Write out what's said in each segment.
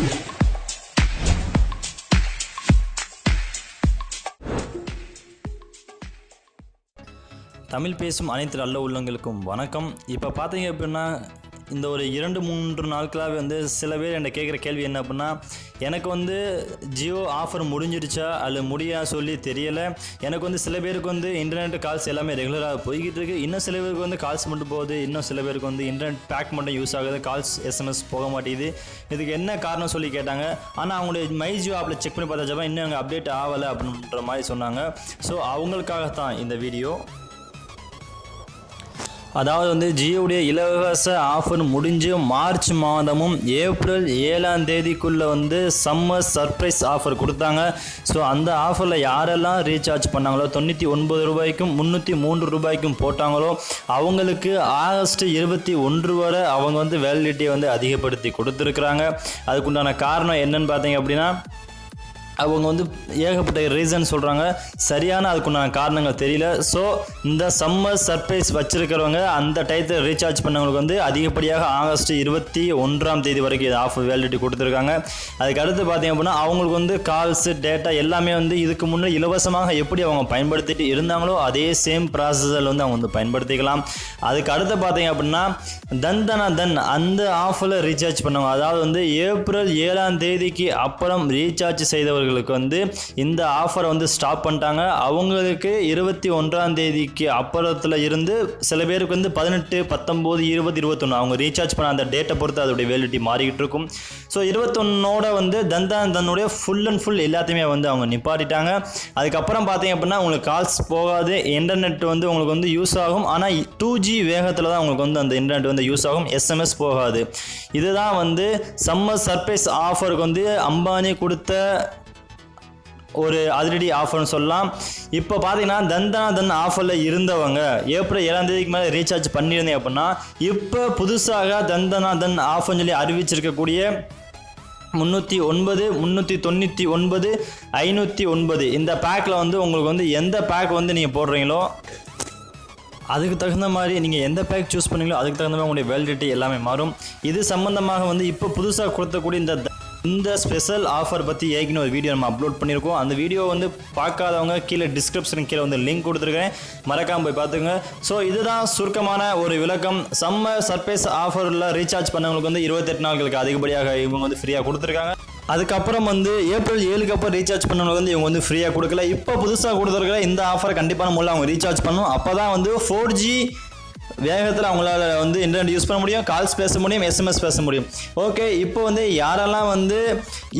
தமிழ் பேசும் அனைத்து நல்ல உள்ளங்களுக்கும் வணக்கம். இப்போ பார்த்தீங்க அப்படின்னா இந்த ஒரு இரண்டு மூன்று நாட்களாகவே வந்து சில பேர் என்னை கேட்குற கேள்வி என்ன அப்படின்னா எனக்கு வந்து ஜியோ ஆஃபர் முடிஞ்சிடுச்சா? அல்ல முடியா சொல்லி தெரியலை. எனக்கு வந்து சில பேருக்கு வந்து இன்டர்நெட் கால்ஸ் எல்லாமே ரெகுலராக போய்கிட்டு இருக்குது இன்னும் சில பேருக்கு வந்து கால்ஸ் மட்டும் போகுது. இன்னும் சில பேருக்கு வந்து இன்டர்நெட் பேக் மட்டும் யூஸ் ஆகுது. கால்ஸ் எஸ்எம்எஸ் போக மாட்டேங்குது. இதுக்கு என்ன காரணம் சொல்லி கேட்டாங்க? ஆனால் அவங்களுடைய மை ஜியோ ஆப்பில் செக் பண்ணி பார்த்தாச்சப்ப இன்னும் அங்கே அப்டேட் ஆகலை அப்படின்ற மாதிரி சொன்னாங்க. ஸோ அவங்களுக்காகத்தான் இந்த வீடியோ அதாவது வந்து ஜியோடைய இலவச ஆஃபர் முடிஞ்சு மார்ச் மாதமும் ஏப்ரல் ஏழாம் தேதிக்குள்ளே வந்து சம்மர் சர்ப்ரைஸ் ஆஃபர் கொடுத்தாங்க. ஸோ அந்த ஆஃபரில் யாரெல்லாம் ரீசார்ஜ் பண்ணாங்களோ தொண்ணூற்றி ஒன்பது ரூபாய்க்கும் முந்நூற்றி மூன்று ரூபாய்க்கும் போட்டாங்களோ அவங்களுக்கு ஆகஸ்ட் இருபத்தி ஒன்று வரை அவங்க வந்து வேலிடிட்டியை வந்து அதிகப்படுத்தி கொடுத்துருக்குறாங்க. அதுக்குண்டான காரணம் என்னன்னு பார்த்தீங்க அப்படின்னா அவங்க வந்து ஏகப்பட்ட ரீசன் சொல்கிறாங்க சரியான அதுக்குண்டான காரணங்கள் தெரியல. ஸோ இந்த சம்மர் சர்ப்ரைஸ் வச்சுருக்கிறவங்க அந்த டயத்தில் ரீசார்ஜ் பண்ணவங்களுக்கு வந்து அதிகப்படியாக ஆகஸ்ட் இருபத்தி ஒன்றாம் தேதி வரைக்கும் இது ஆஃபர் வேலிடிட்டி கொடுத்துருக்காங்க. அதுக்கு அடுத்து பார்த்தீங்க அப்படின்னா அவங்களுக்கு வந்து கால்ஸு டேட்டா எல்லாமே வந்து இதுக்கு முன்னே இலவசமாக எப்படி அவங்க பயன்படுத்திட்டு இருந்தாங்களோ அதே சேம் ப்ராசஸில் வந்து அவங்க வந்து பயன்படுத்திக்கலாம். அதுக்கு அடுத்து பார்த்தீங்க அப்படின்னா தந்தனா தன் அந்த ஆஃபரில் ரீசார்ஜ் பண்ணவங்க அதாவது வந்து ஏப்ரல் ஏழாம் தேதிக்கு அப்புறம் ரீசார்ஜ் செய்தவர்கள் செய்தவர்களுக்கு வந்து இந்த ஆஃபரை வந்து ஸ்டாப் பண்ணிட்டாங்க. அவங்களுக்கு இருபத்தி ஒன்றாம் தேதிக்கு அப்புறத்தில் இருந்து சில பேருக்கு வந்து பதினெட்டு பத்தொம்போது இருபது இருபத்தொன்று அவங்க ரீசார்ஜ் பண்ண அந்த டேட்டை பொறுத்து அதோடைய வேலிட்டி மாறிக்கிட்டு இருக்கும். ஸோ இருபத்தொன்னோட வந்து தந்தான் தன்னுடைய ஃபுல் அண்ட் ஃபுல் எல்லாத்தையுமே வந்து அவங்க நிப்பாட்டிட்டாங்க. அதுக்கப்புறம் பார்த்தீங்க அப்படின்னா உங்களுக்கு கால்ஸ் போகாது இன்டர்நெட் வந்து உங்களுக்கு வந்து யூஸ் ஆகும். ஆனால் டூ ஜி வேகத்தில் தான் உங்களுக்கு வந்து அந்த இன்டர்நெட் வந்து யூஸ் ஆகும். எஸ்எம்எஸ் போகாது. இதுதான் வந்து சம்மர் சர்ப்ரைஸ் ஆஃபருக்கு வந்து அம்பானி கொடுத்த ஒரு அதிரடி ஆஃபர்னு சொல்லலாம். இப்போ பார்த்தீங்கன்னா தந்தனா தன் ஆஃபரில் இருந்தவங்க ஏப்ரல் ஏழாம் தேதிக்கு மேலே ரீசார்ஜ் பண்ணியிருந்தீங்க அப்படின்னா இப்போ புதுசாக தந்தனா தன் ஆஃபர்னு சொல்லி அறிவிச்சிருக்கக்கூடிய முந்நூற்றி ஒன்பது முந்நூற்றி தொண்ணூற்றி ஒன்பது ஐநூற்றி ஒன்பது. இந்த பேக்கில் வந்து உங்களுக்கு வந்து எந்த பேக் வந்து நீங்கள் போடுறீங்களோ அதுக்கு தகுந்த மாதிரி நீங்கள் எந்த பேக் சூஸ் பண்ணீங்களோ அதுக்கு தகுந்த மாதிரி உங்களுடைய வேலிடிட்டி எல்லாமே மாறும். இது சம்மந்தமாக வந்து இப்போ புதுசாக கொடுத்தக்கூடிய இந்த இந்த ஸ்பெஷல் ஆஃபர் பற்றி ஏற்கனவே ஒரு வீடியோ நம்ம அப்லோட் பண்ணியிருக்கோம். அந்த வீடியோ வந்து பார்க்காதவங்க கீழே டிஸ்கிரிப்ஷன் கீழே வந்து லிங்க் கொடுத்துருக்கேன். மறக்காமல் போய் பார்த்துங்க ஸோ இதுதான் சுருக்கமான ஒரு விளக்கம். செம்ம சர்ப்ரைஸ் ஆஃபரில் ரீசார்ஜ் பண்ணவங்களுக்கு வந்து இருபத்தெட்டு நாட்களுக்கு அதிகப்படியாக இவங்க வந்து ஃப்ரீயாக கொடுத்துருக்காங்க. அதுக்கப்புறம் வந்து ஏப்ரல் ஏழுக்கு அப்புறம் ரீசார்ஜ் பண்ணவங்களுக்கு வந்து இவங்க வந்து ஃப்ரீயாக கொடுக்கல. இப்போ புதுசாக கொடுத்துருக்கிற இந்த ஆஃபரை கண்டிப்பான முதல்ல அவங்க ரீசார்ஜ் பண்ணணும். அப்போ தான் வந்து ஃபோர் ஜி வேகத்தில் அவங்களால வந்து இன்டர்நெட் யூஸ் பண்ண முடியும் கால்ஸ் பேச முடியும் எஸ்எம்எஸ் பேச முடியும். ஓகே இப்போ வந்து யாரெல்லாம் வந்து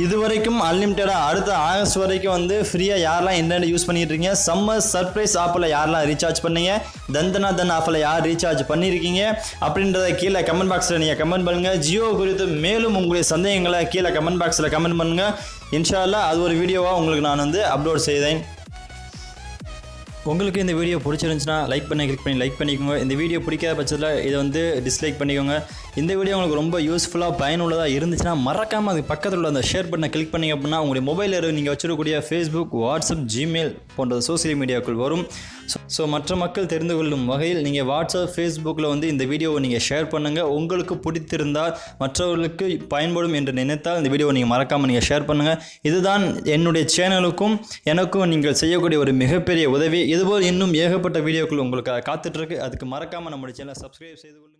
இது வரைக்கும் அன்லிமிட்டடாக அடுத்த ஆகஸ்ட் வரைக்கும் வந்து ஃப்ரீயாக யாரெல்லாம் இன்டர்நெட் யூஸ் பண்ணிட்டு இருக்கீங்க? சம்மர் சர்ப்ரைஸ் ஆப்பில் யாரெல்லாம் ரீசார்ஜ் பண்ணீங்க? தந்தனா தன் ஆப்பில் யார் ரீசார்ஜ் பண்ணியிருக்கீங்க அப்படின்றத கீழே கமெண்ட் பாக்ஸில் நீங்கள் கமெண்ட் பண்ணுங்கள் ஜியோ குறித்து மேலும் உங்களுடைய சந்தேகங்களை கீழே கமெண்ட் பாக்ஸில் கமெண்ட் பண்ணுங்கள் இன்ஷால்லா அது ஒரு வீடியோவாக உங்களுக்கு நான் வந்து அப்லோட் செய்தேன். உங்களுக்கு இந்த வீடியோ பிடிச்சிருந்துச்சுன்னா லைக் பண்ணி கிளிக் பண்ணி லைக் பண்ணிக்கோங்க. இந்த வீடியோ பிடிக்காத பட்சத்தில் இதை வந்து டிஸ்லைக் பண்ணிக்கோங்க. இந்த வீடியோ உங்களுக்கு ரொம்ப யூஸ்ஃபுல்லாக பயனுள்ளதாக இருந்துச்சுன்னா மறக்காமல் அது பக்கத்தில் உள்ள அந்த ஷேர் பண்ண கிளிக் பண்ணிங்க அப்படின்னா உங்களுடைய மொபைலில் நீங்கள் வச்சிருக்கக்கூடிய ஃபேஸ்புக் வாட்ஸ்அப் ஜிமெயில் போன்ற சோசியல் மீடியாக்கள் வரும். ஸோ மற்ற மக்கள் தெரிந்து கொள்ளும் வகையில் நீங்கள் வாட்ஸ்அப் ஃபேஸ்புக்கில் வந்து இந்த வீடியோவை நீங்கள் ஷேர் பண்ணுங்கள் உங்களுக்கு பிடித்திருந்தால் மற்றவர்களுக்கு பயன்படும் என்று நினைத்தால் இந்த வீடியோவை நீங்கள் மறக்காமல் நீங்கள் ஷேர் பண்ணுங்கள் இதுதான் என்னுடைய சேனலுக்கும் எனக்கும் நீங்கள் செய்யக்கூடிய ஒரு மிகப்பெரிய உதவி. இதுபோல் இன்னும் ஏகப்பட்ட வீடியோக்கள் உங்களுக்கு காத்துட்ருக்கு. அதுக்கு மறக்காமல் நம்முடைய சேனலை சப்ஸ்கிரைப் செய்து கொள்ளுங்கள்